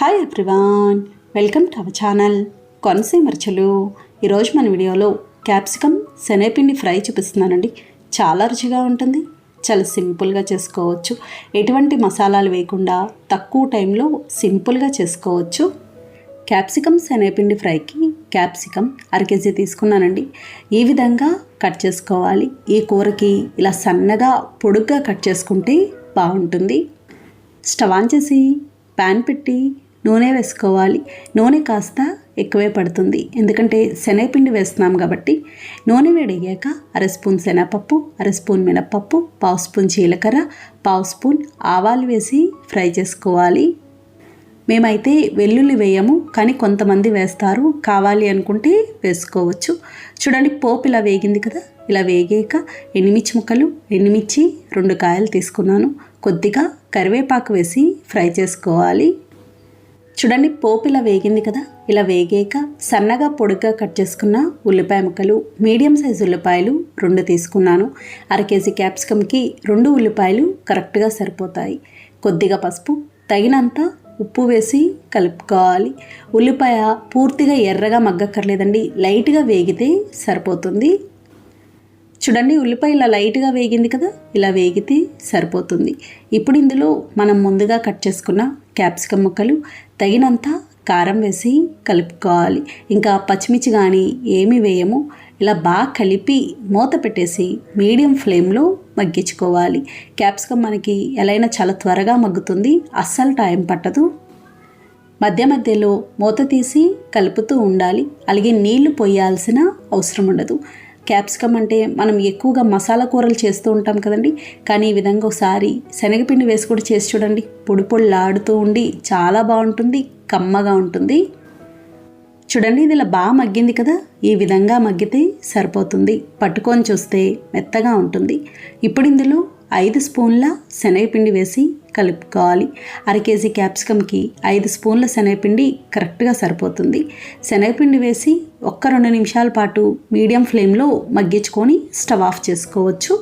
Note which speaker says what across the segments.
Speaker 1: Hi everyone welcome to our channel కొనసీమర్చలు ఈరోజు మన వీడియోలో క్యాప్సికమ్ శనగపిండి ఫ్రై చూపిస్తున్నానండి. చాలా రుచిగా ఉంటుంది. చాలా సింపుల్గా చేసుకోవచ్చు. ఎటువంటి మసాలాలు వేయకుండా తక్కువ టైంలో సింపుల్గా చేసుకోవచ్చు. క్యాప్సికమ్ శనగపిండి ఫ్రైకి క్యాప్సికమ్ అర కేజీ తీసుకున్నానండి. ఈ విధంగా కట్ చేసుకోవాలి. ఈ కూరకి ఇలా సన్నగా పొడుగ్గా కట్ చేసుకుంటే బాగుంటుంది. స్టవ్ ఆన్ చేసి ప్యాన్ పెట్టి నూనె వేసుకోవాలి. నూనె కాస్త ఎక్కువే పడుతుంది. ఎందుకంటే శనగపిండి వేస్తున్నాం కాబట్టి నూనె వేడయ్యాక అర స్పూన్ శనగపప్పు అర స్పూన్ మినప్పప్పు పావు స్పూన్ జీలకర్ర పావు స్పూన్ ఆవాలు వేసి ఫ్రై చేసుకోవాలి. మేమైతే వెల్లుల్లి వేయము కానీ కొంతమంది వేస్తారు. కావాలి అనుకుంటే వేసుకోవచ్చు. చూడండి పోపు ఇలా వేగింది కదా? ఇలా వేగాక ఎండుమిర్చి ముక్కలు ఎండుమిర్చి రెండు కాయలు తీసుకున్నాను. కొద్దిగా కరివేపాకు వేసి ఫ్రై చేసుకోవాలి. చూడండి పోపు ఇలా వేగింది కదా? ఇలా వేగాక సన్నగా పొడుగ్గా కట్ చేసుకున్న ఉల్లిపాయ ముక్కలు మీడియం సైజు ఉల్లిపాయలు రెండు తీసుకున్నాను. అర కేజీ క్యాప్సికమ్కి రెండు ఉల్లిపాయలు కరెక్ట్గా సరిపోతాయి. కొద్దిగా పసుపు తగినంత ఉప్పు వేసి కలుపుకోవాలి. ఉల్లిపాయ పూర్తిగా ఎర్రగా మగ్గక్కర్లేదండి లైట్గా వేగితే సరిపోతుంది. చూడండి ఉల్లిపాయ ఇలా లైట్గా వేగింది కదా? ఇలా వేగితే సరిపోతుంది. ఇప్పుడు ఇందులో మనం ముందుగా కట్ చేసుకున్న క్యాప్సికమ్ ముక్కలు తగినంత కారం వేసి కలుపుకోవాలి. ఇంకా పచ్చిమిర్చి కానీ ఏమి వేయము. ఇలా బాగా కలిపి మూత పెట్టేసి మీడియం ఫ్లేమ్లో మగ్గించుకోవాలి. క్యాప్సికమ్ మనకి ఎలా అయినా చాలా త్వరగా మగ్గుతుంది. అస్సలు టైం పట్టదు. మధ్య మధ్యలో మూత తీసి కలుపుతూ ఉండాలి. అలాగే నీళ్ళు పోయాల్సిన అవసరం ఉండదు. క్యాప్సికమ్ అంటే మనం ఎక్కువగా మసాలా కూరలు చేస్తూ ఉంటాం కదండి. కానీ ఈ విధంగా ఒకసారి శనగపిండి వేసి కూడా చేసి చూడండి. పొడి పొడిలాడుతూ ఉండి చాలా బాగుంటుంది కమ్మగా ఉంటుంది. చూడండి ఇది ఇలా బాగా మగ్గింది కదా. ఈ విధంగా మగ్గితే సరిపోతుంది. పట్టుకొని చూస్తే మెత్తగా ఉంటుంది. ఇప్పుడు ఇందులో ఐదు స్పూన్ల శనగపిండి వేసి కలుపుకోవాలి. అర కేజీ క్యాప్సికమ్కి ఐదు స్పూన్ల శనగపిండి కరెక్ట్గా సరిపోతుంది. శనగపిండి వేసి ఒక్క రెండు నిమిషాల పాటు మీడియం ఫ్లేమ్లో మగ్గించుకొని స్టవ్ ఆఫ్ చేసుకోవచ్చు.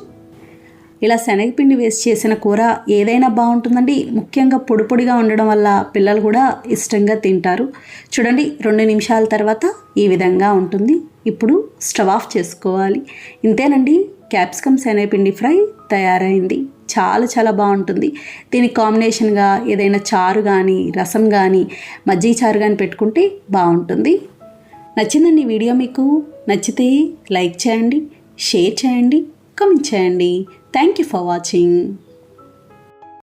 Speaker 1: ఇలా శనగపిండి వేసి చేసిన కూర ఏదైనా బాగుంటుందండి. ముఖ్యంగా పొడి పొడిగా ఉండడం వల్ల పిల్లలు కూడా ఇష్టంగా తింటారు. చూడండి రెండు నిమిషాల తర్వాత ఈ విధంగా ఉంటుంది. ఇప్పుడు స్టవ్ ఆఫ్ చేసుకోవాలి. ఇంతేనండి క్యాప్సికమ్ శనగపిండి ఫ్రై తయారైంది. చాలా చాలా బాగుంటుంది. దీనికి కాంబినేషన్గా ఏదైనా చారు కానీ రసం కానీ మజ్జిగ చారు కానీ పెట్టుకుంటే బాగుంటుంది. నచ్చిందండి ఈ వీడియో మీకు? నచ్చితే లైక్ చేయండి షేర్ చేయండి కామెంట్ చేయండి. Thank you for watching.